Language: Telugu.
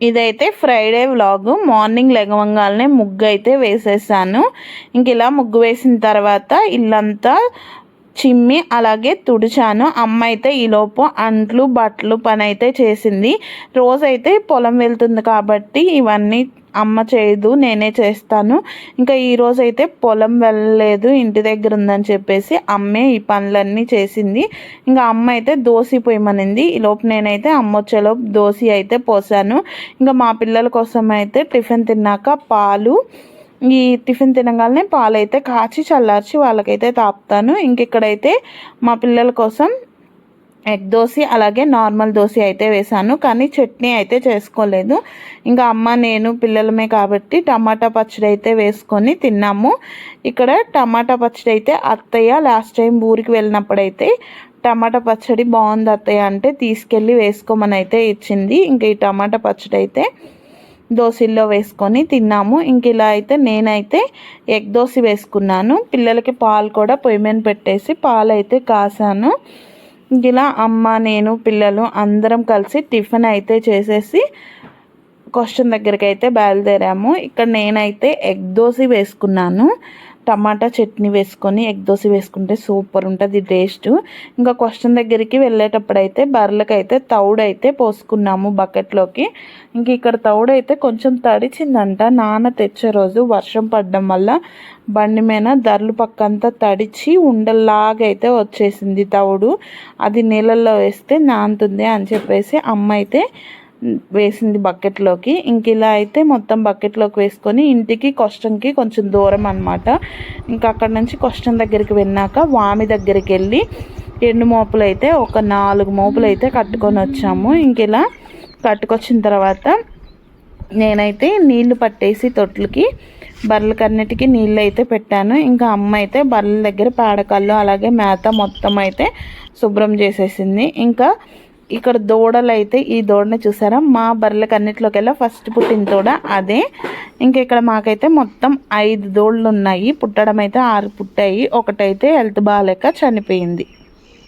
ఇదైతే ఫ్రైడే వ్లాగ్. మార్నింగ్ లెగవంగానే ముగ్గు అయితే వేసేసాను. ఇంక ఇలా ముగ్గు వేసిన తర్వాత ఇల్లంతా చిమ్మి అలాగే తుడిచాను. అమ్మ అయితే ఈలోపు అంట్లు బట్టలు పని అయితే చేసింది. రోజైతే పొలం వెళ్తుంది కాబట్టి ఇవన్నీ అమ్మ చేయదు నేనే చేస్తాను. ఇంకా ఈరోజు అయితే పొలం వెళ్ళలేదు ఇంటి దగ్గర ఉందని చెప్పేసి అమ్మే ఈ పనులన్నీ చేసింది. ఇంకా అమ్మ అయితే దోశ పోయమనింది ఈలోపు నేనైతే అమ్మ వచ్చేలోపు దోశ అయితే పోసాను. ఇంకా మా పిల్లల కోసం అయితే టిఫిన్ తిన్నాక పాలు ఈ టిఫిన్ తినగానే పాలైతే కాచి చల్లార్చి వాళ్ళకైతే తాపుతాను. ఇంకెక్కడైతే మా పిల్లల కోసం ఎగ్ దోశ అలాగే నార్మల్ దోశ అయితే వేశాను. కానీ చట్నీ అయితే చేసుకోలేదు. ఇంకా అమ్మ నేను పిల్లలమే కాబట్టి టమాటా పచ్చడి అయితే వేసుకొని తిన్నాము. ఇక్కడ టమాటా పచ్చడి అయితే అత్తయ్య లాస్ట్ టైం ఊరికి వెళ్ళినప్పుడైతే టమాటా పచ్చడి బాగుంది అత్తయ్య అంటే తీసుకెళ్ళి వేసుకోమని అయితే ఇచ్చింది. ఇంకా ఈ టమాటా పచ్చడి అయితే దోశల్లో వేసుకొని తిన్నాము. ఇంక ఇలా అయితే నేనైతే ఎగ్ దోశ వేసుకున్నాను. పిల్లలకి పాలు కూడా పొయ్యి మీద పెట్టేసి పాలు అయితే కాసాను. ఇలా అమ్మ నేను పిల్లలు అందరం కలిసి టిఫిన్ అయితే చేసేసి క్వశ్చన్ దగ్గరికి అయితే బయలుదేరాము. ఇక్కడ నేనైతే ఎగ్ దోశ వేసుకున్నాను. టమాటా చట్నీ వేసుకొని ఎగ్ దోశ వేసుకుంటే సూపర్ ఉంటుంది టేస్ట్ ఇంకా క్వశ్చన్ దగ్గరికి వెళ్ళేటప్పుడు అయితే బర్రెలకైతే తౌడు అయితే పోసుకున్నాము బకెట్లోకి. ఇంక ఇక్కడ తౌడు అయితే కొంచెం తడిచిందంట. నాన్న తెచ్చే రోజు వర్షం పడడం వల్ల బండి మీద ధరలు పక్కంతా తడిచి ఉండల్లాగా అయితే వచ్చేసింది తౌడు. అది నీళ్ళల్లో వేస్తే నాంతుంది అని చెప్పేసి అమ్మ అయితే వేసింది బకెట్లోకి ఇంక ఇలా అయితే మొత్తం బకెట్లోకి వేసుకొని ఇంటికి కొష్టంకి కొంచెం దూరం అనమాట ఇంకా అక్కడ నుంచి కొష్టం దగ్గరికి వెళ్ళాక వామి దగ్గరికి వెళ్ళి ఎండు మోపులు అయితే ఒక నాలుగు మోపులు అయితే కట్టుకొని వచ్చాము. ఇంక ఇలా కట్టుకొచ్చిన తర్వాత నేనైతే నీళ్ళు పట్టేసి తొట్లకి బర్రెలకన్నిటికీ నీళ్ళు అయితే పెట్టాను. ఇంకా అమ్మ అయితే బర్రెల దగ్గర పేడకల్లు అలాగే మేత మొత్తం అయితే శుభ్రం చేసేసింది. ఇంకా ఇక్కడ దూడలు అయితే ఈ దూడని చూసారా? మా బర్రెలకు అన్నిటిలోకెల్లా ఫస్ట్ పుట్టిన దూడ అదే. ఇంకా ఇక్కడ మాకైతే మొత్తం ఐదు దూడలు ఉన్నాయి పుట్టడం అయితే ఆరు పుట్టాయి. ఒకటైతే హెల్త్ బాగాలేక చనిపోయింది.